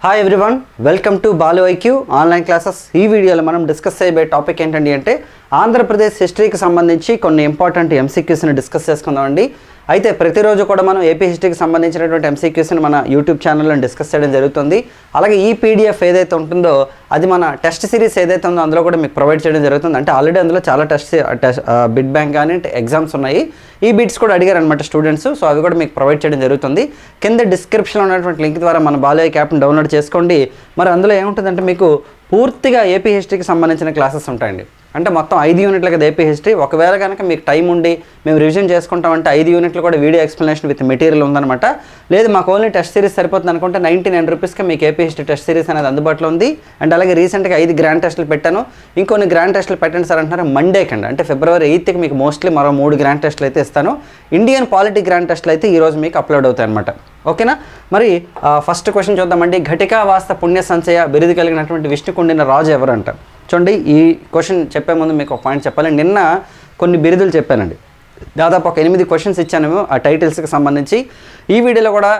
Hi everyone welcome to Balu IQ online classes ఈ వీడియోలో మనం డిస్కస్ చేయబోయే టాపిక్ ఏంటండి అంటే ఆంధ్రప్రదేశ్ హిస్టరీకి సంబంధించి కొన్ని ఇంపార్టెంట్ ఎంసీక్యూస్ని డిస్కస్ చేసుకుందామండి. అయితే ప్రతిరోజు కూడా మనం ఏపీ హిస్టరీకి సంబంధించినటువంటి ఎంసీక్యూస్ని మన యూట్యూబ్ ఛానల్లో డిస్కస్ చేయడం జరుగుతుంది. అలాగే ఈ పీడిఎఫ్ ఏదైతే ఉంటుందో అది మన టెస్ట్ సిరీస్ ఏదైతే ఉందో అందులో కూడా మీకు ప్రొవైడ్ చేయడం జరుగుతుంది. అంటే ఆల్రెడీ అందులో చాలా టెస్ట్ టెస్ట్ బిడ్ బ్యాంక్ కానీ ఎగ్జామ్స్ ఉన్నాయి. ఈ బిట్స్ కూడా అడిగారు అనమాట స్టూడెంట్స్ సో అవి కూడా మీకు ప్రొవైడ్ చేయడం జరుగుతుంది. కింద డిస్క్రిప్షన్లో ఉన్నటువంటి లింక్ ద్వారా మన బాలయ్య యాప్ని డౌన్లోడ్ చేసుకోండి. మరి అందులో ఏముంటుందంటే మీకు పూర్తిగా ఏపీ హిస్టరీకి సంబంధించిన క్లాసెస్ ఉంటాయండి. అంటే మొత్తం ఐదు యూనిట్లకు కదా హిస్టరీ ఒకవేళ కనుక మీకు టైం ఉండి మేము రివిజన్ చేసుకుంటామంటే ఐదు యూనిట్లు కూడా వీడియో ఎక్స్ప్లెనేషన్ విత్ మెటీరియల్ ఉందన్నమాట. లేదు మాకు ఓన్లీ టెస్ట్ సిరీస్ సరిపోతుంది అనుకుంటే నైంటీ నైన్ రూపీస్కి మీకు ఏపీ హిస్టరీ టెస్ట్ సిరీస్ అనేది అందుబాటులో ఉంది. అండ్ అలాగే రీసెంట్గా ఐదు గ్రాండ్ టెస్టులు పెట్టాను. ఇంకొన్ని గ్రాండ్ టెస్టులు పెట్టండి సార్ అంటున్నారు మండే కండి. అంటే ఫిబ్రవరి ఎయిత్కి మీకు మోస్ట్లీ మరో మూడు గ్రాండ్ టెస్టులు అయితే ఇస్తాను. ఇండియన్ పాలిటీ గ్రాండ్ టెస్టులు అయితే ఈ రోజు మీకు అప్లోడ్ అవుతాయి అనమాట ఓకేనా మరి ఫస్ట్ క్వశ్చన్ చూద్దామండి. ఘటికా వాస్త పుణ్య సంచయ బిరుదు కలిగినటువంటి విష్ణుకుండిన రాజు ఎవరంట? చూడండి ఈ క్వశ్చన్ చెప్పే ముందు మీకు ఒక పాయింట్ చెప్పాలి. నిన్న కొన్ని బిరుదులు చెప్పానండి. దాదాపు ఒక ఎనిమిది క్వశ్చన్స్ ఇచ్చాను ఆ టైటిల్స్కి సంబంధించి. ఈ వీడియోలో కూడా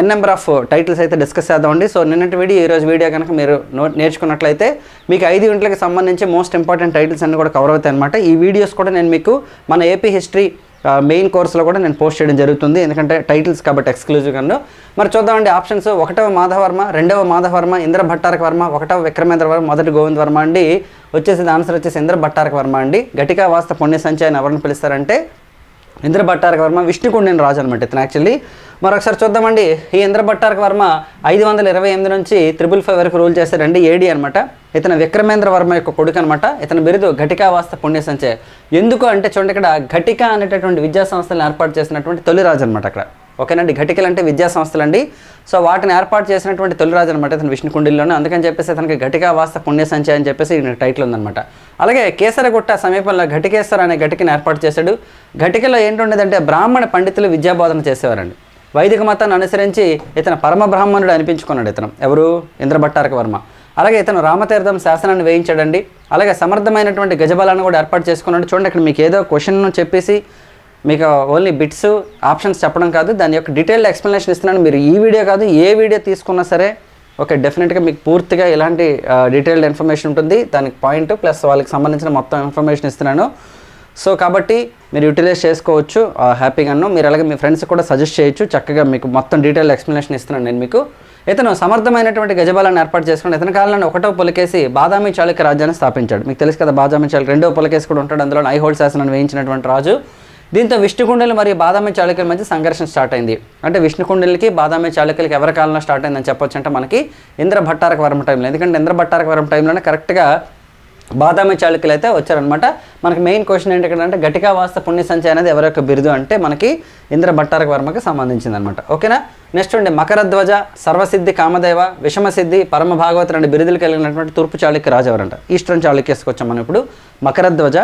ఎన్ నెంబర్ ఆఫ్ టైటిల్స్ అయితే డిస్కస్ చేద్దామండి. సో నిన్నటి వీడియో ఈరోజు వీడియో కనుక మీరు నేర్చుకున్నట్లయితే మీకు ఐదు గంటలకు సంబంధించి మోస్ట్ ఇంపార్టెంట్ టైటిల్స్ అన్ని కూడా కవర్ అవుతాయి అనమాట ఈ వీడియోస్ కూడా నేను మీకు మన ఏపీ హిస్టరీ మెయిన్ కోర్సులో కూడా నేను పోస్ట్ చేయడం జరుగుతుంది. ఎందుకంటే టైటిల్స్ కాబట్టి ఎక్స్క్లూజివ్గా మరి చూద్దామండి ఆప్షన్స్ ఒకటవ మాధవర్మ రెండవ మాధవర్మ ఇంద్ర భట్టారక వర్మ ఒకటవ విక్రమేంద్ర వర్మ మొదటి గోవింద్ వర్మ అండి. వచ్చేసి ఆన్సర్ వచ్చేసి ఇంద్ర భట్టారక వర్మ అండి. గటికా వాస్త పుణ్య సంచయన ఎవరిని పిలుస్తారంటే ఇంద్ర భట్టారక వర్మ విష్ణుకుండిన రాజు అనమాట ఇతను యాక్చువల్లీ మరొకసారి చూద్దామండి. ఈ ఇంద్ర భట్టారక వర్మ ఐదు వందల ఇరవై ఎనిమిది నుంచి త్రిబుల్ ఫైవ్ వరకు రూల్ చేశారండి ఏడి అనమాట ఇతను విక్రమేంద్ర వర్మ యొక్క కొడుకు అనమాట ఇతని బిరుదు ఘటికావాస్త పుణ్య సంచయ. ఎందుకు అంటే చూడండి ఇక్కడ ఘటిక అనేటటువంటి విద్యా సంస్థలను ఏర్పాటు చేసినటువంటి తొలి రాజు అనమాట అక్కడ. ఓకేనండి ఘటికలు అంటే విద్యా సంస్థలు అండి సో వాటిని ఏర్పాటు చేసినటువంటి తొలిరాజు అనమాట ఇతను విష్ణుకుండిల్లోనే. అందుకని చెప్పేసి అతనికి ఘటికా వాస్త పుణ్య సంచయ అని చెప్పేసి టైటిల్ ఉందన్నమాట. అలాగే కేసరగుట్ట సమీపంలో ఘటికేశ్వర అనే ఘటికను ఏర్పాటు చేశాడు. ఘటికలో ఏంటుండేదంటే బ్రాహ్మణ పండితులు విద్యాబోధన చేసేవారండి. వైదిక మతాన్ని అనుసరించి ఇతను పరమ బ్రాహ్మణుడు అనిపించుకున్నాడు ఇతను. ఎవరు? ఇంద్రభట్టారక వర్మ. అలాగే ఇతను రామతీర్థం శాసనాన్ని వేయించాడండి. అలాగే సమర్థమైనటువంటి గజబలాన్ని కూడా ఏర్పాటు చేసుకున్నాడు. చూడండి అక్కడ మీకు ఏదో క్వశ్చన్ చెప్పేసి మీకు ఓన్లీ బిట్స్ ఆప్షన్స్ చెప్పడం కాదు దాని యొక్క డీటెయిల్డ్ ఎక్స్ప్లెనేషన్ ఇస్తున్నాను. మీరు ఈ వీడియో కాదు ఏ వీడియో తీసుకున్నా సరే ఓకే డెఫినెట్గా మీకు పూర్తిగా ఇలాంటి డీటెయిల్డ్ ఇన్ఫర్మేషన్ ఉంటుంది. దానికి పాయింట్ ప్లస్ వాళ్ళకి సంబంధించిన మొత్తం ఇన్ఫర్మేషన్ ఇస్తున్నాను. సో కాబట్టి మీరు యూటిలైజ్ చేసుకోవచ్చు. హ్యాపీగాను మీరు అలాగే మీ ఫ్రెండ్స్ కూడా సజెస్ట్ చేయొచ్చు. చక్కగా మీకు మొత్తం డీటెయిల్ ఎక్స్ప్లెనేషన్ ఇస్తున్నాను నేను మీకు. ఇతను సమర్థమైనటువంటి గజబలాన్ని ఏర్పాటు చేసుకుని ఇతని కాలంలో ఒకటో పులకేసి బాదామి చాళుక్య రాజ్యాన్ని స్థాపించాడు. మీకు తెలుసు కదా బాదామి చాళుక్య రెండో పులకేసి కూడా ఉంటాడు. అందులో ఐహోల్డ్ శాసనాన్ని వేయించినటువంటి రాజు. దీంతో విష్ణుకుండలు మరియు బాదామి చాళుక్యుల మధ్య సంఘర్షణ స్టార్ట్ అయింది. అంటే విష్ణుకుండలకి బాదామి చాళుక్యులకి ఎవరి కాలంలో స్టార్ట్ అయిందని చెప్పొచ్చు అంటే మనకి ఇంద్ర భట్టారక వరం టైంలో ఎందుకంటే ఇంద్ర భట్టారక వరం టైంలోనే కరెక్ట్గా బాదామి చాళుక్యులు అయితే వచ్చారనమాట మనకి మెయిన్ క్వశ్చన్ ఏంటి అంటే గటికా వాస్త పుణ్య సంచయ అనేది ఎవరి యొక్క బిరుదు అంటే మనకి ఇంద్ర భట్టారక వర్మకి సంబంధించింది అనమాట ఓకేనా నెక్స్ట్ ఉండే మకరధ్వజ సర్వసిద్ధి కామదేవ విషమసిద్ధి పరమ భాగవత రెండు బిరుదులు కలిగినటువంటి తూర్పు చాళుక్య రాజు ఎవరంట? ఈస్టర్న్ చాళుక్యస్కి వచ్చాం మనం ఇప్పుడు. మకరధ్వజ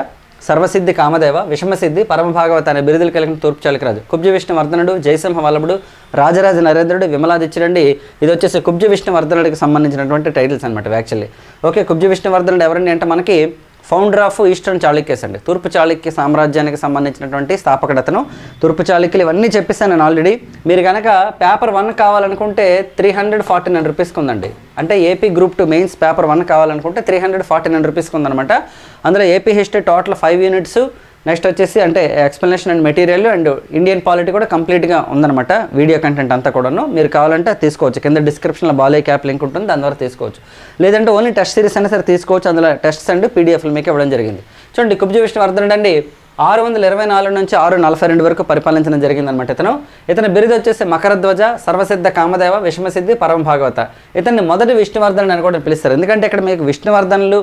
సర్వసిద్ధి కామదేవ విషమసిద్ధి పరమభాగవత అనే బిరుదులు కలిగిన తూర్పు చాళుక్యరాజు. కుబ్జ విష్ణువర్ధనుడు జయసింహ వల్లభుడు రాజరాజ నరేంద్రుడు విమలాదిత్యుడండి. ఇది వచ్చేసి కుబ్జ విష్ణువర్ధనుడికి సంబంధించినటువంటి టైటిల్స్ అనమాట యాక్చువల్లీ ఓకే కుబ్జ విష్ణువర్ధనుడు ఎవరండి అంటే మనకి ఫౌండర్ ఆఫ్ ఈస్టర్న్ చాళుక్యస్ అండి తూర్పు చాళుక్య సామ్రాజ్యానికి సంబంధించినటువంటి స్థాపకుడతను తూర్పు చాళుక్యులు ఇవన్నీ చెప్పేసాను నేను ఆల్రెడీ మీరు కనుక పేపర్ వన్ కావాలనుకుంటే త్రీ హండ్రెడ్ ఫార్టీ నైన్ రూపీస్కి ఉందండి అంటే AP group two mains paper one కావాలనుకుంటే త్రీ హండ్రెడ్ ఫార్టీ నైన్ రూపీస్కి ఉందనమాట అందులో AP history total five units next వచ్చేసి అంటే explanation and material and Indian polity కూడా కంప్లీట్గా ఉందన్నమాట వీడియో కంటెంట్ అంతా కూడాను. మీరు కావాలంటే తీసుకోవచ్చు. కింద డిస్క్రిప్షన్లో బాలే క్యాప్ లింక్ ఉంటుంది. దాని ద్వారా తీసుకోవచ్చు. లేదంటే ఓన్లీ టెస్ట్ సిరీస్ అయినా సరే తీసుకోవచ్చు. అందులో టెస్ట్స్ అండ్ పీడిఎఫ్లు మీకు ఇవ్వడం జరిగింది. చూడండి కుబ్జ విష్ణువర్ధన్ అండి ఆరు వందల ఇరవై నాలుగు నుంచి ఆరు నలభై రెండు వరకు పరిపాలించడం జరిగిందనమాట ఇతను. ఇతని బిరుదు వచ్చేసి మకరధ్వజ సర్వసిద్ధ కామదేవ విషమసిద్ధి పరమ భాగవత ఇతన్ని మొదటి విష్ణువర్ధన్ అని కూడా పిలుస్తారు. ఎందుకంటే ఇక్కడ మీకు విష్ణువర్ధన్లు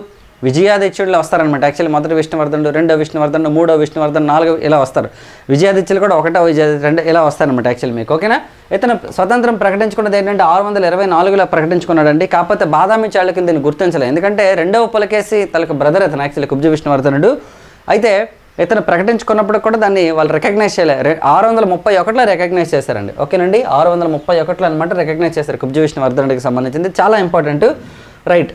విజయాదిత్యుడులో వస్తారనమాట యాక్చువల్లీ మొదటి విష్ణువర్ధనుడు రెండో విష్ణువర్ధనుడు మూడో విష్ణువర్ధన్ నాలుగో ఇలా వస్తారు. విజయాదిత్యులు కూడా ఒకటో విజయ రెండు ఇలా వస్తారనమాట యాక్చువల్లీ మీకు ఓకేనా ఇతను స్వతంత్రం ప్రకటించుకున్నది ఏంటంటే ఆరు వందల ఇరవై నాలుగులో ప్రకటించుకున్నాడండి. కాకపోతే బాదామి చాళుక్యం దీన్ని గుర్తించలేదు ఎందుకంటే రెండవ పులకేసి తనకు బ్రదర్ ఇతను యాక్చువల్లీ కుబ్జ విష్ణువర్ధనుడు. అయితే ఇతను ప్రకటించుకున్నప్పుడు కూడా దాన్ని వాళ్ళు రికగ్నైజ్ చేయలేదు ఆరు వందల ముప్పై ఒకటిలో రికగ్నైజ్ చేశారండి. ఓకేనండి ఆరు వందల ముప్పై ఒకటిలో అనమాట రికగ్నైజ్ చేశారు కుబ్జ విష్ణువర్ధనుడికి సంబంధించింది. చాలా important right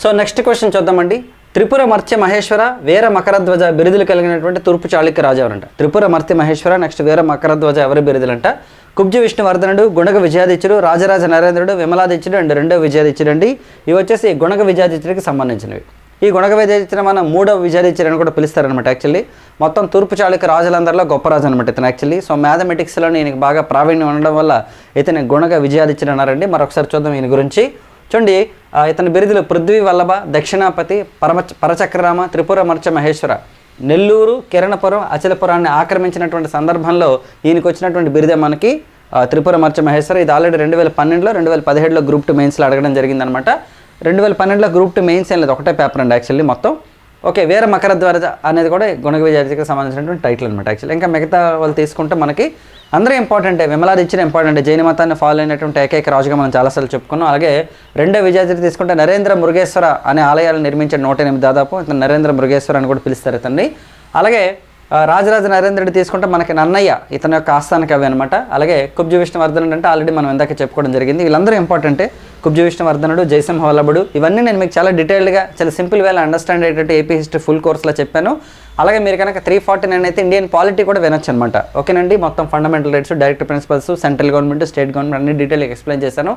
so next question చూద్దామండి. త్రిపుర మర్త్య మహేశ్వర వీర మకరధ్వజ బిరుదులు కలిగినటువంటి తూర్పు చాళుక్య రాజు ఎవరంట? త్రిపుర మర్త్య మహేశ్వర నెక్స్ట్ వీర మకరధ్వజ ఎవరి బిరుదులంట? కుబ్జ విష్ణువర్ధనుడు గుణగ విజయాదిత్యుడు రాజరాజ నరేంద్రుడు విమలాదిత్యుడు అండ్ రెండో విజయాదిత్యుడు అండి ఇవి వచ్చేసి గుణగ విజయాదిత్యుడికి సంబంధించినవి. ఈ గుణగ విజయాదిత్యుడు మనం మూడవ విజయాదిత్యుడు అని కూడా పిలుస్తారనమాట యాక్చువల్లీ మొత్తం తూర్పు చాళుక్య రాజులందరిలో గొప్ప రాజు అనమాట ఇతను యాక్చువల్లీ సో మ్యాథమెటిక్స్లో ఈయనకి బాగా ప్రావీణ్యం ఉండడం వల్ల ఇతని గుణగ విజయాదిత్యుడు అన్నారండి. మరొకసారి చూద్దాం ఈయన గురించి. చూడండి ఇతని బిరుదులు పృథ్వీ వల్లభ దక్షిణాపతి పరమ పరచక్రరామ త్రిపుర మర్చ మహేశ్వర నెల్లూరు కిరణపురం అచలపురాన్ని ఆక్రమించినటువంటి సందర్భంలో ఈయనకు వచ్చినటువంటి బిరుదే మనకి త్రిపుర మర్చ మహేశ్వర ఇది ఆల్రెడీ రెండు వేల పన్నెండులో రెండు వేల పదిహేడులో గ్రూప్ టూ మెయిన్స్లో అడగడం జరిగిందనమాట. రెండు వేల పన్నెండులో గ్రూప్ టూ మెయిన్స్ ఏం లేదు ఒకటే పేపర్ అండి యాక్చువల్లీ మొత్తం. ఓకే వేరే మకర ద్వారజ అనేది కూడా గుణగ విజయానికి సంబంధించినటువంటి టైటిల్ అనమాట యాక్చువల్లీ ఇంకా మిగతా వాళ్ళు తీసుకుంటే మనకి అందరూ ఇంపార్టెంటే విమలాదిత్యుడు ఇంపార్టెంట్ జైన మతాన్ని ఫాలో అయినటువంటి ఏకైక రాజుగా మనం చాలాసార్లు చెప్పుకున్నాం. అలాగే రెండో విజయాచరి తీసుకుంటే నరేంద్ర మృగేశ్వర అనే ఆలయాలు నిర్మించిన నూట ఎనిమిది దాదాపు ఇతను నరేంద్ర మృగేశ్వర అని కూడా పిలుస్తారు ఇతన్ని. అలాగే రాజరాజ నరేంద్రుడు తీసుకుంటే మనకి నన్నయ్య ఇతని యొక్క ఆస్థాన కవి అనమాట అలాగే కుబ్జ విష్ణువర్ధనుడు అంటే ఆల్రెడీ మనం ఇందాక చెప్పుకోవడం జరిగింది. వీళ్ళందరూ ఇంపార్టెంటే కుబ్జ విష్ణువర్ధనుడు జయసింహ వల్లభుడు ఇవన్నీ నేను మీకు చాలా డీటెయిల్డ్గా చాలా సింపుల్ వేలా అండర్స్టాండ్ అయ్యేటట్టు ఏపీ హిస్టరీ ఫుల్ కోర్స్లో చెప్పాను. అలాగే మీరు కనుక త్రీ ఫార్టీ నైన్ అయితే ఇండియన్ పాలిటీ కూడా వినొచ్చు అనమాట ఓకేనండి? మొత్తం fundamental rights direct principles central government state government అన్ని డీటెయిల్ ఎక్స్ప్లెయిన్ చేశాను.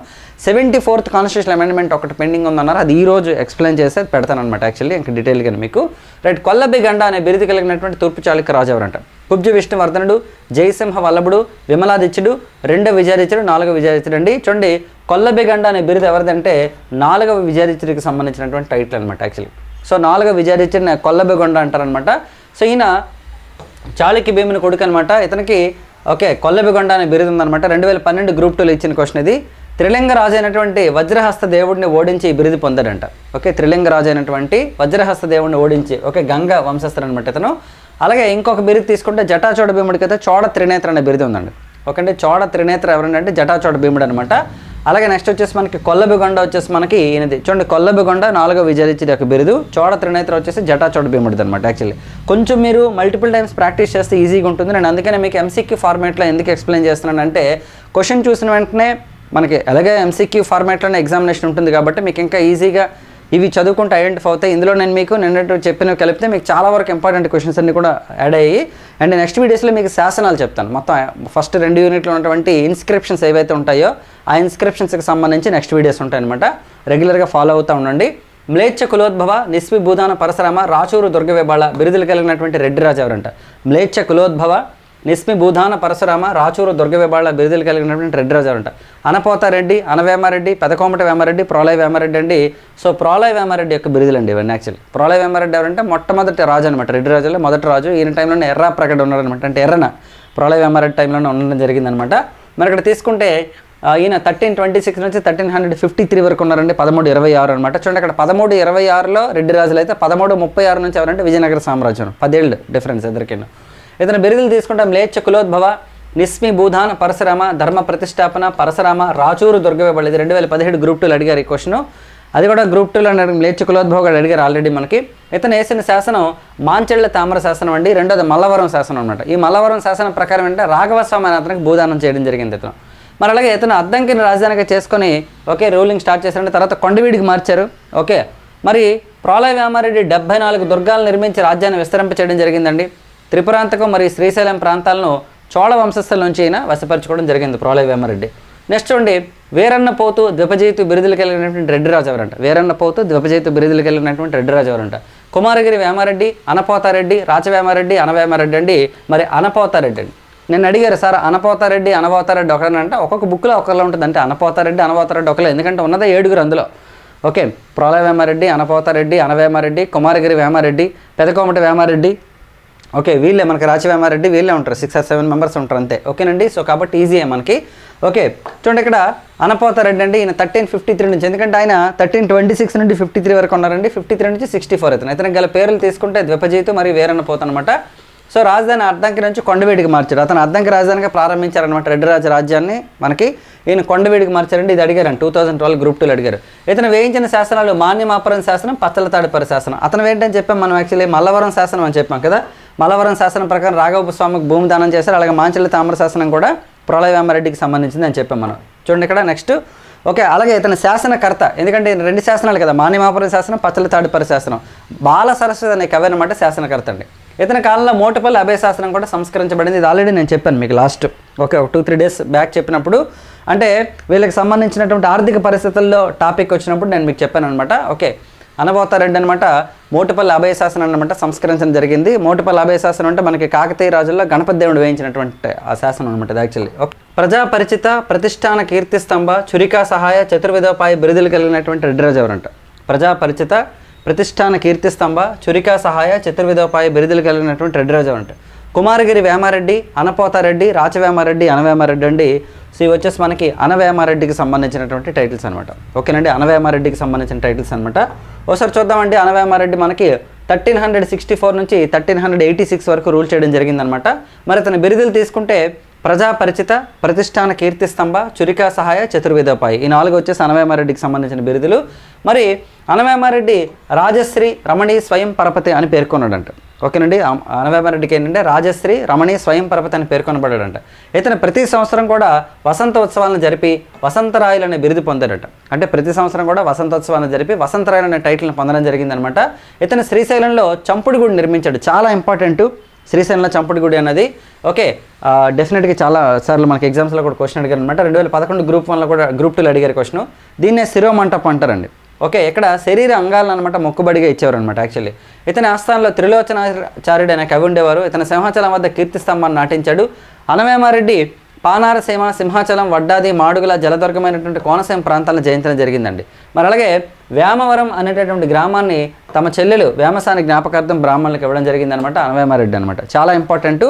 సెవెంటీ ఫోర్త్ కాన్స్టిట్యూషన్ అమెండ్మెంట్ ఒకటి పెండింగ్ ఉందన్నారు. అది ఈ రోజు ఎక్స్ప్లెయిన్ చేసి పెడతానమాట యాక్చువల్లీ ఇంకా డీటెయిల్గా మీకు. రైట్ కొల్లబి గండ అనే బిరుదు కలిగినటువంటి తూర్పు చాళుక్య రాజు ఎవరంట కుబ్జ విష్ణువర్ధనుడు జయసింహ వల్లభుడు విమలాదిత్యుడు రెండో విజయాదిత్యుడు నాలుగో విజయాదిత్యుడు అండి. చూడండి కొల్లబి గండ అనే బిరుదు ఎవరిదంటే నాలుగవ విజయాదిత్యుడికి సంబంధించినటువంటి టైటిల్ అనమాట యాక్చువల్లీ సో నాలుగో విజయాదిత్యుడిని కొల్లబెగొండ అంటారనమాట. సో ఈయన చాళుక్య భీముని కొడుకు అనమాట ఇతనికి ఓకే కొల్లబెగొండ అనే బిరుదు ఉందనమాట. రెండు వేల పన్నెండు గ్రూప్ టూలో ఇచ్చిన క్వశ్చన్ ఇది. త్రిలింగ రాజు అయినటువంటి వజ్రహస్త దేవుడిని ఓడించి ఈ బిరుదు పొందాడంట. ఓకే త్రిలింగ రాజు అయినటువంటి వజ్రహస్త దేవుడిని ఓడించి ఓకే గంగ వంశస్థుడు అనమాట ఇతను. అలాగే ఇంకొక బిరుదు తీసుకుంటే జటాచోడ భీముడికి అయితే చోడ త్రినేత్ర అనే బిరుదు ఉందండి. ఓకే అంటే చోడ త్రినేత్ర ఎవరంటే జటాచోడ భీముడు అనమాట అలాగే నెక్స్ట్ వచ్చేసి మనకి కొల్లబిగొండ వచ్చేసి మనకి ఈయనది. చూడండి కొల్లబిగొండ నాలుగో విజయించింది ఒక బిరుదు. చోడ త్రినేత్ర వచ్చేసి జటాచోడ భీముడిది అనమాట యాక్చువల్లీ కొంచెం మీరు మల్టిపుల్ టైమ్స్ ప్రాక్టీస్ చేస్తే ఈజీగా ఉంటుంది. నేను అందుకనే మీకు ఎంసీక్యూ ఫార్మేట్లో ఎందుకు ఎక్స్ప్లెయిన్ చేస్తున్నానంటే క్వశ్చన్ చూసిన వెంటనే మనకి అలాగే ఎంసీక్యూ ఫార్మాట్లోనే ఎగ్జామినేషన్ ఉంటుంది కాబట్టి మీకు ఇంకా ఈజీగా ఇవి చదువుకుంటే ఐడెంటిఫై అవుతాయి. ఇందులో నేను మీకు నిన్నట్టు చెప్పినవి కలిపితే మీకు చాలా వరకు ఇంపార్టెంట్ క్వశ్చన్స్ అన్ని కూడా యాడ్ అయ్యి అండ్ నెక్స్ట్ వీడియోస్లో మీకు శాసనాలు చెప్తాను. మొత్తం uh, ఫస్ట్ రెండు యూనిట్లో ఉన్నటువంటి ఇన్స్క్రిప్షన్స్ ఏవైతే ఉంటాయో ఆ ఇన్స్క్రిప్షన్స్కి సంబంధించి నెక్స్ట్ వీడియోస్ ఉంటాయన్నమాట. రెగ్యులర్గా ఫాలో అవుతూ ఉండండి. మ్లేచ్ఛ కులోద్భవ నిస్వి భూదాన పరశురామ రాచూరు దుర్గవేబాళ బిరుదులు కలిగినటువంటి రెడ్డి రాజు ఎవరంట? మ్లేచ్ఛ కులోద్భవ నిస్మి భూధాన పరశురామ రాచూరు దుర్గవేబాళ బిరుదులు కలిగినటువంటి రెడ్డి రాజు అంట అనపోత రెడ్డి అనవేమారెడ్డి పెదకోమట వేమారెడ్డి ప్రోలయ వేమారెడ్డి అండి. సో ప్రోలయ వేమారెడ్డి యొక్క బిరుదులు అండి ఇవన్నీ యాక్చువల్లీ ప్రోలయ వేమారెడ్డి ఎవరంటే మొట్టమొదటి రాజు అనమాట రెడ్డి రాజులో మొదటి రాజు. ఈయన టైంలోనే ఎర్ర ప్రకట ఉన్నారనమాట అంటే ఎర్రన ప్రోలయ వేమారెడ్డి టైంలోనే ఉండడం జరిగిందనమాట మరి ఇక్కడ తీసుకుంటే ఈయన థర్టీన్ ట్వంటీ సిక్స్ నుంచి థర్టీన్ హండ్రెడ్ ఫిఫ్టీ త్రీ వరకు ఉన్నారండి పదమూడు ఇరవై ఆరు అనమాట చూడండి అక్కడ పదమూడు ఇరవై ఆరులో రెడ్డి రాజులు అయితే పదమూడు ముప్పై ఆరు నుంచి ఎవరంటే విజయనగర సామ్రాజ్యం. పదేళ్ళు డిఫరెన్స్ ఎదురికైనా ఇతను బిరుదులు తీసుకుంటాం లేచ కులోద్భవ నిస్మి భూధాన పరశురామ ధర్మ ప్రతిష్టాపన పరశురామ రాచూరు దుర్గవేబడి ఇది రెండు వేల పదిహేడు గ్రూప్ టూలు అడిగారు ఈ క్వశ్చన్ అది కూడా గ్రూప్ టూలో లేచ కులోద్భవ కూడా అడిగారు ఆల్రెడీ మనకి. ఇతను వేసిన శాసనం మాంచెళ్ళ తామర శాసనం అండి రెండోది మల్లవరం శాసనం అనమాట ఈ మల్లవరం శాసనం ప్రకారం అంటే రాఘవస్వామి అనే అతనికి భూదానం చేయడం జరిగింది ఇతను. మరి అలాగే ఇతను అద్దంకిని రాజధానిగా చేసుకొని ఓకే రూలింగ్ స్టార్ట్ చేశారంటే తర్వాత కొండవీడికి మార్చారు ఓకే. మరి ప్రాలయ వ్యామారెడ్డి డెబ్బై నాలుగు దుర్గాలు నిర్మించి రాజ్యాన్ని విస్తరింప చేయడం జరిగిందండి. త్రిపురాంతకం మరియు శ్రీశైలం ప్రాంతాలను చోళ వంశస్థుల నుంచి అయినా వశపరచుకోవడం జరిగింది ప్రోలయ వేమారెడ్డి. నెక్స్ట్ చూడండి వీరన్న పోతు ద్విపజయితు బిరుదులు కలిగినటువంటి రెడ్డి రాజు ఎవరంట వీరన్న పోతు ద్విపజయితు బిరుదులు కలిగినటువంటి రెడ్డి ఎవరంట కుమారగిరి వేమారెడ్డి అనపోతారెడ్డి రాచవేమారెడ్డి అనవేమారెడ్డి అండి. మరి అనపోతారెడ్డి అండి. నేను అడిగారు సార్ అనపోతారెడ్డి అనబోతారెడ్డి ఒకరేనంటే. ఒక్కొక్క బుక్లో ఒకరిలో ఉంటుంది. అంటే అనపోతారెడ్డి అనబోతారెడ్డి ఒకలే. ఎందుకంటే ఉన్నదే ఏడుగురు అందులో. ఓకే ప్రోలయ వేమారెడ్డి అనపోతారెడ్డి అనవేమారెడ్డి కుమారగిరి వేమారెడ్డి పెదకోమటి వేమారెడ్డి ఓకే వీళ్ళే మనకి రాజవేమారెడ్డి వీళ్ళే ఉంటారు. సిక్స్ ఆర్ సెవెన్ మెంబర్స్ ఉంటారు అంతే. ఓకేనండి? సో కాబట్టి ఈజీయే మనకి. ఓకే చూడండి ఇక్కడ అనపోతారెడ్డి అండి. ఈయన థర్టీన్ ఫిఫ్టీ త్రీ నుంచి. ఎందుకంటే ఆయన థర్టీన్ ట్వంటీ సిక్స్ నుండి ఫిఫ్టీ త్రీ వరకు ఉన్నారండి. ఫిఫ్టీ త్రీ నుంచి సిక్స్టీ ఫోర్ అవుతుంది ఇతనికి గల పేర్లు తీసుకుంటే ద్విపజీతు మరియు వేరన్న అనమాట సో రాజధాని అర్ధంకి నుంచి కొండవీడికి మార్చారు. అతను అర్ధంకి రాజధానిగా ప్రారంభించారనమాట రెడ్డిరాజు రాజ్యాన్ని మనకి. ఈయన కొండవీడికి మార్చారండి. ఇది అడిగారు టూ థౌసండ్ ట్వెల్వ్ గ్రూప్ టూలు అడిగారు. ఇతను వేయించిన శాసనాలు మాన్యమాపురం శాసనం పచ్చలతాడిపర శాసనం. అతను ఏంటని చెప్పాం మనం యాక్చువల్లీ మల్లవరం శాసనం అని చెప్పాం కదా. మలవరం శాసనం ప్రకారం రాఘవ స్వామికి భూమి దానం చేశారు. అలాగే మాంచల్లి తామర శాసనం కూడా ప్రళయవేమారెడ్డికి సంబంధించింది అని చెప్పాం మనం. చూడండి ఇక్కడ నెక్స్ట్ ఓకే అలాగే ఇతని శాసనకర్త ఎందుకంటే రెండు శాసనాలు కదా మానిమాపురం శాసనం పచ్చల తాడిపరి శాసనం. బాల సరస్వతి అనే కవి అనమాట శాసనకర్త అండి. ఇతని కాలంలో మోటపల్లి అభయ శాసనం కూడా సంస్కరించబడింది. ఇది ఆల్రెడీ నేను చెప్పాను మీకు లాస్ట్ ఓకే ఒక టూ త్రీ డేస్ బ్యాక్ చెప్పినప్పుడు. అంటే వీళ్ళకి సంబంధించినటువంటి ఆర్థిక పరిస్థితుల్లో టాపిక్ వచ్చినప్పుడు నేను మీకు చెప్పాను అనమాట ఓకే అనబోతారెడ్డి అనమాట మోటుపల్లి అభయ శాసనం అనమాట సంస్కరించడం జరిగింది. మోటుపల్లి అభయ శాసనం అంటే మనకి కాకతీయ రాజుల్లో గణపతి దేవుడు వేయించినటువంటి ఆ శాసనం అనమాట యాక్చువల్లీ ప్రజా పరిచిత ప్రతిష్టాన కీర్తిస్తంభ చురికా సహాయ చతుర్విధోపాయ బిరుదులు కలిగినటువంటి రెడ్డి రాజు ఎవరంట? ప్రజా పరిచిత ప్రతిష్టాన కీర్తిస్తంభ చురికా సహాయ చతుర్విధోపాయ బిరుదులు కలిగినటువంటి రెడ్డి రాజు ఎవరంట? కుమారగిరి వేమారెడ్డి అనపోతారెడ్డి రాచవేమారెడ్డి అనవేమారెడ్డి అండి. సో ఇవి వచ్చేసి మనకి అనవేమారెడ్డికి సంబంధించినటువంటి టైటిల్స్ అనమాట ఓకేనండి? అనవేమారెడ్డికి సంబంధించిన టైటిల్స్ అనమాట ఒకసారి చూద్దామండి. అనవేమారెడ్డి మనకి థర్టీన్ హండ్రెడ్ సిక్స్టీ ఫోర్ నుంచి థర్టీన్ హండ్రెడ్ ఎయిటీ సిక్స్ వరకు రూల్ చేయడం జరిగిందనమాట మరి అతని బిరుదులు తీసుకుంటే ప్రజా పరిచిత ప్రతిష్టాన కీర్తిస్తంభ చురికా సహాయ చతుర్వేదోపాయి. ఈ నాలుగు వచ్చేసి అనవేమారెడ్డికి సంబంధించిన బిరుదులు. మరి అనవేమారెడ్డి రాజశ్రీ రమణి స్వయం పరపతి అని పేర్కొన్నాడంట. ఓకేనండి. అ- అనవేమారెడ్డికి ఏంటంటే రాజశ్రీ రమణి స్వయం పరపతి అని పేర్కొనబడ్డాడంట ఇతను ప్రతి సంవత్సరం కూడా వసంత ఉత్సవాలను జరిపి వసంతరాయలు అనే బిరుదు పొందాడట. అంటే ప్రతి సంవత్సరం కూడా వసంతోత్సవాలను జరిపి వసంతరాయలు అనే టైటిల్ని పొందడం జరిగిందనమాట. ఇతను శ్రీశైలంలో చంపుడు గుడి నిర్మించాడు. చాలా ఇంపార్టెంట్ శ్రీశైలంలో చంపుడు గుడి అన్నది. ఓకే డెఫినెట్గా చాలా సార్లు మనకి ఎగ్జామ్స్లో కూడా క్వశ్చన్ అడిగారు అనమాట రెండు వేల పదకొండు గ్రూప్ వన్లో కూడా గ్రూప్ టూలో అడిగారు క్వశ్చన్ దీన్నే శిరోమంటపం అంటారండి. ఓకే ఇక్కడ శరీర అంగాలను అనమాట మొక్కుబడిగా ఇచ్చేవారు అనమాట యాక్చువల్లీ ఇతని ఆస్థానంలో త్రిలోచనాచార్యుడు అనే కవి ఉండేవారు. ఇతను సింహాచలం వద్ద కీర్తిస్తంభాన్ని నాటించాడు. అనవేమారెడ్డి పానారసీమ సింహాచలం వడ్డాది మాడుగుల జలదుర్గమైనటువంటి కోనసీమ ప్రాంతాలను జయించడం జరిగిందండి. మరి అలాగే వేమవరం అనేటటువంటి గ్రామాన్ని తమ చెల్లెలు వేమసాని జ్ఞాపకార్థం బ్రాహ్మణులకు ఇవ్వడం జరిగిందనమాట అనవేమారెడ్డి అనమాట చాలా ఇంపార్టెంట్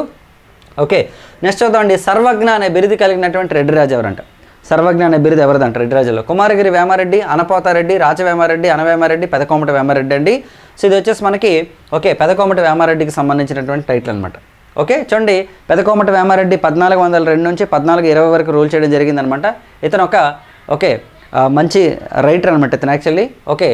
ఓకే నెక్స్ట్ చూద్దామండి. సర్వజ్ఞ అనే బిరుది కలిగినటువంటి రెడ్డి రాజు ఎవరంట? సర్వజ్ఞాన బిరుదు ఎవరిదంట? రెడ్డిరాజుల్లో. కుమారగిరి వేమారెడ్డి అనపోతారెడ్డి రాజవేమారెడ్డి అనవేమారెడ్డి పెదకోమటి వేమారెడ్డి అండి. సో ఇది వచ్చేసి మనకి ఓకే పెదకోమటి వేమారెడ్డికి సంబంధించినటువంటి టైటిల్ అనమాట ఓకే చూడండి పెదకోమటి వేమారెడ్డి పద్నాలుగు వందల రెండు నుంచి పద్నాలుగు ఇరవై వరకు రూల్ చేయడం జరిగిందనమాట ఇతను ఒక ఓకే మంచి రైటర్ అనమాట ఇతను యాక్చువల్లీ ఓకే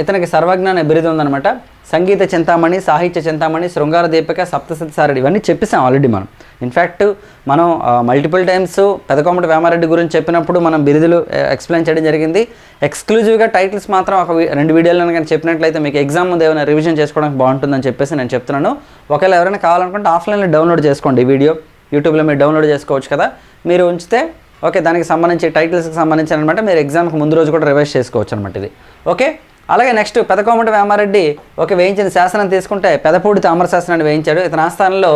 ఇతనికి సర్వజ్ఞాన బిరుదు ఉందనమాట సంగీత చింతామణి సాహిత్య చింతామణి శృంగార దీపిక సప్తసతి సారడి ఇవన్నీ చెప్పేసాం ఆల్రెడీ మనం. ఇన్ఫ్యాక్ట్ మనం మల్టిపుల్ టైమ్స్ పెదకోమటి వేమారెడ్డి గురించి చెప్పినప్పుడు మనం బిరుదులు ఎక్స్ప్లెయిన్ చేయడం జరిగింది. ఎక్స్క్లూజివ్గా టైటిల్స్ మాత్రం ఒక రెండు వీడియోలను కానీ చెప్పినట్లయితే మీకు ఎగ్జామ్ ముందు ఏమైనా రివిజన్ చేసుకోవడానికి బాగుంటుందని చెప్పేసి నేను చెప్తున్నాను. ఒకవేళ ఎవరైనా కావాలనుకుంటే ఆఫ్లైన్లో డౌన్లోడ్ చేసుకోండి ఈ వీడియో. యూట్యూబ్లో మీరు డౌన్లోడ్ చేసుకోవచ్చు కదా. మీరు ఉంచితే ఓకే దానికి సంబంధించి టైటిల్స్కి సంబంధించి అనమాట మీరు ఎగ్జామ్కి ముందు రోజు కూడా రివైజ్ చేసుకోవచ్చు అనమాట ఇది. ఓకే? అలాగే నెక్స్ట్ పెదకోమటి వేమారెడ్డి ఓకే వేయించిన శాసనం తీసుకుంటే పెదపూడి తామర శాసనాన్ని వేయించాడు. ఇతని ఆస్థానంలో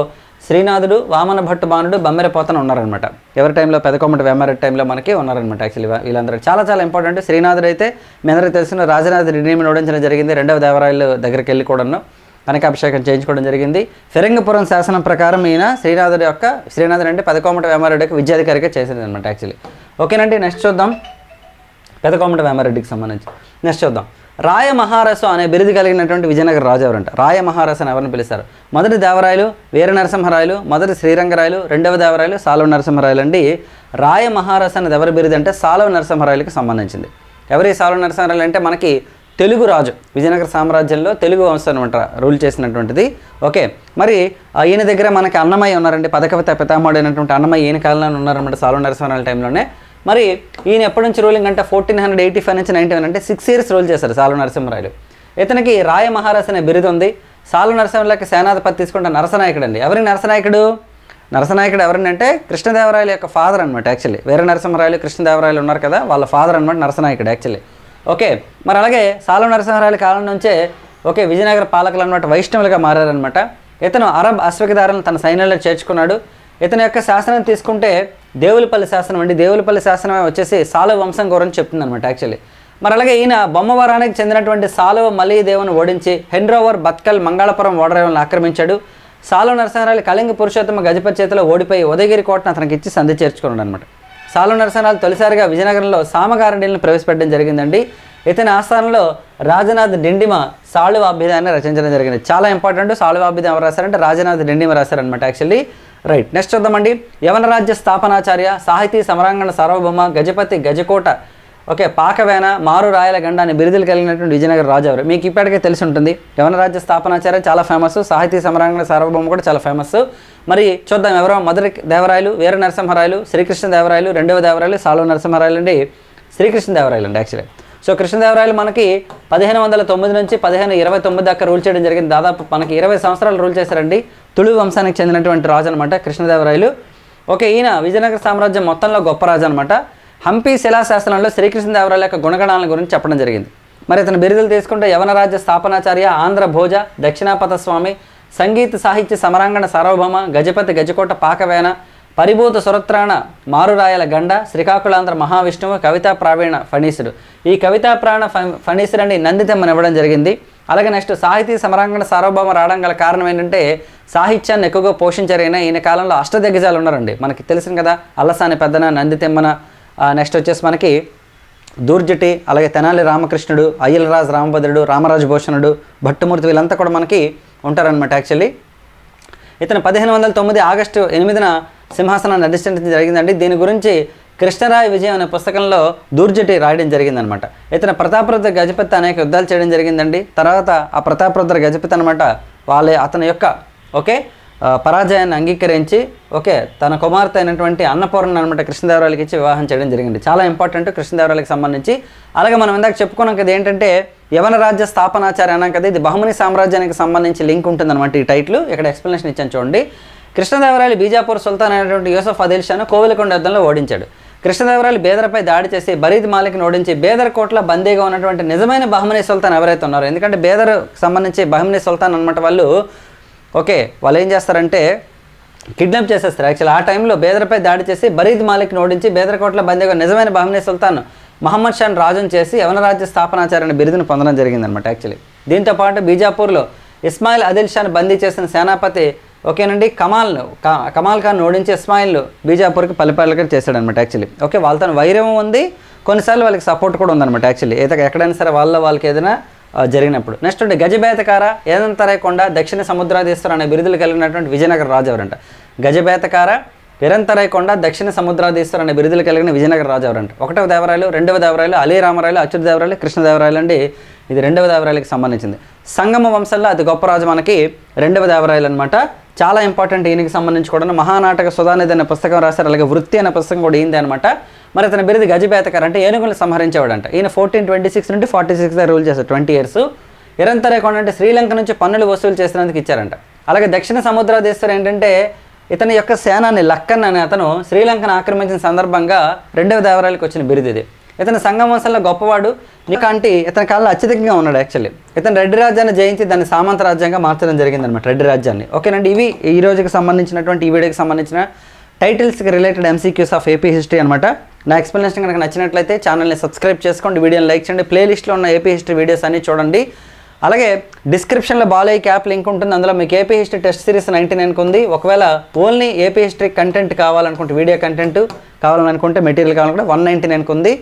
శ్రీనాథుడు వామన భట్టు బాణుడు బమ్మెరపోతన ఉన్నారనమాట ఎవరి టైంలో? పెదకొమ్మటి వేమారెడ్డి టైంలో మనకి ఉన్నారనమాట యాక్చువల్లీ వీళ్ళందరూ. చాలా చాలా ఇంపార్టెంట్ శ్రీనాథుడు అయితే మీ అందరికీ తెలిసిన రాజనాథ్ నిర్ణయం ఓడించడం జరిగింది. రెండవ దేవరాయలు దగ్గరికి వెళ్ళి కూడాను కనకాభిషేకం చేయించుకోవడం జరిగింది. ఫిరంగపురం శాసనం ప్రకారం ఈయన శ్రీనాథుడి యొక్క శ్రీనాథుడు అంటే పెదకోమట వేమారెడ్డికి విద్యాధికారిగా చేసింది అనమాట యాక్చువల్లీ ఓకేనండి నెక్స్ట్ చూద్దాం. పెదకోమట వేమారెడ్డికి సంబంధించి. నెక్స్ట్ చూద్దాం. రాయ మహారసు అనే బిరుదు కలిగినటువంటి విజయనగర రాజు ఎవరంట రాయ మహారసు అని ఎవరిని పిలుస్తారు? మొదటి దేవరాయలు వీర నరసింహరాయలు మొదటి శ్రీరంగరాయలు రెండవ దేవరాయలు సాలవ నరసింహరాయలు అండి. రాయ మహారసు అనేది ఎవరి బిరుదు అంటే సాలవ నరసింహరాయలకు సంబంధించింది. ఎవరి సాలవ నరసింహరాయలు అంటే మనకి తెలుగు రాజు. విజయనగర సామ్రాజ్యంలో తెలుగు వంశం అనమాట రూల్ చేసినటువంటిది. ఓకే మరి ఈయన దగ్గర మనకి అన్నమయ్య ఉన్నారండి. పథకవత పితామహుడు అయినటువంటి అన్నమయ్య ఈయన కాలంలో ఉన్నారన్నమాట సాలవ నరసింహరాయల టైంలోనే. మరి ఈయన ఎప్పటి నుంచి రూలింగ్ అంటే ఫోర్టీన్ హండ్రెడ్ ఎయిటీ ఫైవ్ నుంచి నైన్టీ వన్ అంటే సిక్స్ ఇయర్స్ రూల్ చేశారు సాలు నరసింహరాయలు ఇతనికి రాయ మహారాజ్ అనే బిరుదు ఉంది. సాలు నరసింహరాయలకి సేనాధిపతి తీసుకుంటే నరసనాయకుడు అండి. ఎవరి నరసనాయకుడు? నరసనాయకుడు ఎవరండి అంటే కృష్ణదేవరాయల యొక్క ఫాదర్ అనమాట యాక్చువల్లీ వేరే నరసింహరాయలు కృష్ణదేవరాయలు ఉన్నారు కదా వాళ్ళ ఫాదర్ అనమాట నరసనాయకుడు యాక్చువల్లీ ఓకే మరి అలాగే సాలు నరసింహరాయల కాలం నుంచే ఓకే విజయనగర పాలకులు అనమాట వైష్ణవులుగా మారారనమాట ఇతను అరబ్ అశ్వకిదారులను తన సైన్యంలో చేర్చుకున్నాడు. ఇతని యొక్క శాసనం తీసుకుంటే దేవులపల్లి శాసనం అండి. దేవులపల్లి శాసనం వచ్చేసి సాలవ వంశం గురించి చెప్తుంది అనమాట యాక్చువల్లీ. మరి అలాగే ఈయన బొమ్మవరానికి చెందినటువంటి సాలవ మలీ దేవుని ఓడించి హెన్రోవర్ బత్కల్ మంగళపురం ఓడరేవులను ఆక్రమించాడు. సాలవ నరసింహరాయలు కళింగ పురుషోత్తమ గజపతి చేతిలో ఓడిపోయి ఉదయగిరి కోటను అతనికి ఇచ్చి సంధి చేర్చుకున్నాడు అనమాట సాలవ నరసింహరాయలు తొలిసారిగా విజయనగరంలో సామగారండిని ప్రవేశపెట్టడం జరిగిందండి. ఇతని ఆస్థానంలో రాజనాథ్ డిండిమ సాళువాభ్యుదాన్ని రచించడం జరిగింది. చాలా ఇంపార్టెంట్ సాళువాభ్యుదం ఎవరు రాశారంటే రాజనాథ్ డిండిమ రాశారనమాట యాక్చువల్లీ. రైట్ నెక్స్ట్ చూద్దామండి. యవన రాజ్య స్థాపనాచార్య సాహితీ సమరాంగణ సార్వభౌమ గజపతి గజకోట ఓకే పాకవేన మారు రాయల గండ అనే బిరుదులు కలిగినటువంటి విజయనగర రాజావారు మీకు ఇప్పటికే తెలిసి ఉంటుంది. యవన రాజ్య స్థాపనాచార్య చాలా ఫేమస్ సాహితీ సమరాంగణ సార్వభౌమ కూడా చాలా ఫేమస్ మరి చూద్దాం ఎవరో? మొదటి దేవరాయలు వీర నరసింహరాయలు శ్రీకృష్ణ దేవరాయలు రెండవ దేవరాయలు సాలో నరసింహరాయలు అండి. శ్రీకృష్ణదేవరాయలు అండి యాక్చువల్లీ సో కృష్ణదేవరాయలు మనకి పదిహేను వందల తొమ్మిది నుంచి పదిహేను ఇరవై తొమ్మిది దాకా రూల్ చేయడం జరిగింది. దాదాపు మనకి ఇరవై సంవత్సరాలు రూల్ చేశారండి. తుళు వంశానికి చెందినటువంటి రాజు అనమాట కృష్ణదేవరాయలు. ఓకే ఈయన విజయనగర సామ్రాజ్యం మొత్తంలో గొప్ప రాజు అనమాట హంపి శిలాశాస్త్రంలో శ్రీకృష్ణదేవరాయల యొక్క గుణగణాల గురించి చెప్పడం జరిగింది. మరి ఇతను బిరుదులు తీసుకుంటే యవనరాజ్య స్థాపనాచార్య ఆంధ్ర భోజ దక్షిణాపత స్వామి సంగీత సాహిత్య సమరాంగణ సార్వభౌమ గజపతి గజకోట పాకవేన పరిభూత సురత్రాణ మారురాయల గండ శ్రీకాకుళాంధ్ర మహావిష్ణువు కవితా ప్రావీణ ఫణీసుడు. ఈ కవితా ప్రాణ ఫ- ఫణీసుడని నందితమ్మని ఇవ్వడం జరిగింది. అలాగే నెక్స్ట్ సాహితీ సమరాంగణ సార్వభౌమ రావడం గల కారణం ఏంటంటే సాహిత్యాన్ని ఎక్కువగా పోషించారైనా ఈయన కాలంలో అష్టదిగ్గజాలు ఉన్నారండి. మనకి తెలిసింది కదా అల్లసాని పెద్దన నందితిమ్మన నెక్స్ట్ వచ్చేసి మనకి దూర్జటి అలాగే తెనాలి రామకృష్ణుడు అయ్యలరాజు రామభద్రుడు రామరాజు భూషణుడు భట్టుమూర్తి వీళ్ళంతా కూడా మనకి ఉంటారనమాట యాక్చువల్లీ ఇతను పదిహేను వందల తొమ్మిది ఆగస్టు ఎనిమిదిన సింహాసనాన్ని అధిష్ఠించడం జరిగిందండి. దీని గురించి కృష్ణరాయ విజయం అనే పుస్తకంలో దూర్జటి రాయడం జరిగిందనమాట. ఇతను ప్రతాపరుద్ర గజపతి అనేక యుద్ధాలు చేయడం జరిగిందండి. తర్వాత ఆ ప్రతాపరుద్ర గజపతి అనమాట వాళ్ళ అతని యొక్క ఓకే పరాజయాన్ని అంగీకరించి ఓకే తన కుమార్తె అయినటువంటి అన్నపూర్ణ అనమాట కృష్ణదేవరాయలకి ఇచ్చి వివాహం చేయడం జరిగింది. చాలా ఇంపార్టెంట్ కృష్ణదేవరాయలకి సంబంధించి. అలాగే మనం ఇందాక చెప్పుకున్నాం కదా ఏంటంటే యవన రాజ్య స్థాపనాచార్య అన్నాం కదా ఇది బహుమని సామ్రాజ్యానికి సంబంధించి లింక్ ఉంటుందన్నమాట ఈ టైటిల్. ఇక్కడ ఎక్స్ప్లెనేషన్ ఇచ్చాను చూడండి. కృష్ణదేవరాయలు బీజాపూర్ సుల్తాన్ అయినటువంటి యూసఫ్ అదిల్ షాను కోవిలకొండ యుద్ధంలో ఓడించాడు. కృష్ణదేవరాయలు బేదర్పై దాడి చేసి బరీద్ మాలిక్ని ఓడించి బేదర్ కోట్ల బందీగా ఉన్నటువంటి నిజమైన బహమనీ సుల్తాన్ ఎవరైతే ఉన్నారో. ఎందుకంటే బేదర్ సంబంధించి బహమనీ సుల్తాన్ అనమాట వాళ్ళు. ఓకే వాళ్ళు ఏం చేస్తారంటే కిడ్నాప్ చేసేస్తారు. యాక్చువల్ ఆ టైంలో బేదర్పై దాడి చేసి బరీద్ మాలిక్ని ఓడించి బేదర్ కోట్ల బందీగా నిజమైన బహమనీ సుల్తాన్ మహమ్మద్ షాన్ రాజును చేసి యవన రాజ్య స్థాపనాచార్య బిరుదును పొందడం జరిగిందనమాట యాక్చువల్లీ. దీంతో పాటు బీజాపూర్లో ఇస్మాయిల్ అదిల్ షాన్ బందీ చేసిన సేనాపతి ఓకేనండి కమాల్ను క- కమాల్ ఖాన్ ఓడించి ఇస్మాయిల్ బీజాపూర్కి పలిపాలక చేశాడనమాట యాక్చువల్లీ. ఓకే వాళ్ళతో వైరం ఉంది. కొన్నిసార్లు వాళ్ళకి సపోర్ట్ కూడా ఉందన్నమాట యాక్చువల్లీ. ఏదో ఎక్కడైనా సరే వాళ్ళ వాళ్ళకి ఏదైనా జరిగినప్పుడు. నెక్స్ట్ ఉంటే గజబేతకార? ఏదంతరైకొండ దక్షిణ సముద్రాధీశ్వర అనే బిరుదులు కలిగినటువంటి విజయనగర రాజు ఎవరంట? గజబేతకార? నిరంతరాయకొండ దక్షిణ సముద్రాధీశ్వర అనే బిరుదులు కలిగిన విజయనగర రాజు ఎవరంట? ఒకటవ దేవరాయలు రెండవ దేవరాయలు అలీ రామరాయలు అచ్యుత దేవరాయలు కృష్ణదేవరాయలు అండి. ఇది రెండవ దేవరాయలకు సంబంధించింది. సంగమ వంశంలో అతి గొప్ప రాజు మనకి రెండవ దేవరాయలు అనమాట చాలా ఇంపార్టెంట్ ఈయనకి సంబంధించి కూడా మహానాటక సుధానిధి అనే పుస్తకం రాశారు. అలాగే వృత్తి అనే పుస్తకం కూడా ఈంది అనమాట మరి అతని బిరుదు గజబేతకర్ అంటే ఏనుగులను సంహరించేవాడంట. ఈయన ఫోర్టీన్ ట్వంటీ సిక్స్ నుండి ఫార్టీ సిక్స్ రూల్ చేశారు ట్వంటీ ఇయర్స్ ఇరంతరేకొండ అంటే శ్రీలంక నుంచి పన్నులు వసూలు చేసినందుకు ఇచ్చారంట. అలాగే దక్షిణ సముద్రాధీశ్వరు ఏంటంటే ఇతని యొక్క సేనాని లక్కన్ అనే అతను శ్రీలంకను ఆక్రమించిన సందర్భంగా రెండవ దేవరాలకు వచ్చిన బిరుదు ఇది. ఇతను సంఘం వంశంలో గొప్పవాడు. నీకంటే ఇతని కాలంలో అత్యధికంగా ఉన్నాడు యాక్చువల్లీ ఇతను రెడ్డి రాజ్యాన్ని జయించి దాన్ని సామంత రాజ్యంగా మార్చడం జరిగిందనమాట రెడ్డి రాజ్యాన్ని. ఓకేనండి ఇవి ఈ రోజుకి సంబంధించినటువంటి ఈ వీడియోకి సంబంధించిన టైటిల్స్కి related MCQs of AP history అనమాట నా ఎక్స్ప్లెనేషన్ కనుక నచ్చినట్లయితే ఛానల్ని సబ్స్క్రైబ్ చేసుకోండి వీడియోని లైక్ చేయండి ప్లేలిస్ట్లో ఉన్న ఏపీ హిస్టరీ వీడియోస్ అన్ని చూడండి. అలాగే డిస్క్రిప్షన్లో బాలయ్య క్యాప్ లింక్ ఉంటుంది అందులో మీకు AP history test series ninety నైన్కి ఉంది. ఒకవేళ ఓన్లీ ఏపీ హిస్టరీ కంటెంట్ కావాలనుకుంటే వీడియో కంటెంట్ కావాలనుకుంటే మెటీరియల్ కావాలనుకుంటే వన్ నైంటీ నైన్కి ఉంది.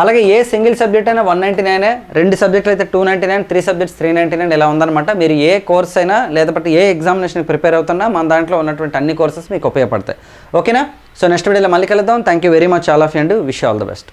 అలాగే ఏ సింగిల్ సబ్జెక్ట్ అయినా వన్ నైంటీ నైన్ రెండు సబ్జెక్టులు అయితే two ninety nine three subjects three ninety nine ఇలా ఉందన్నమాట. మీరు ఏ కోర్స్ అయినా లేకపోతే ఏ ఎగ్జామినేషన్కి ప్రిపేర్ అవుతున్నా మన దాంట్లో ఉన్నటువంటి అన్ని కోర్సెస్ మీకు ఉపయోగపడతాయి. ఓకేనా? సో నెక్స్ట్ వీడియోలో మళ్ళీ కలుద్దాం. Thank you very much all of and wish all the best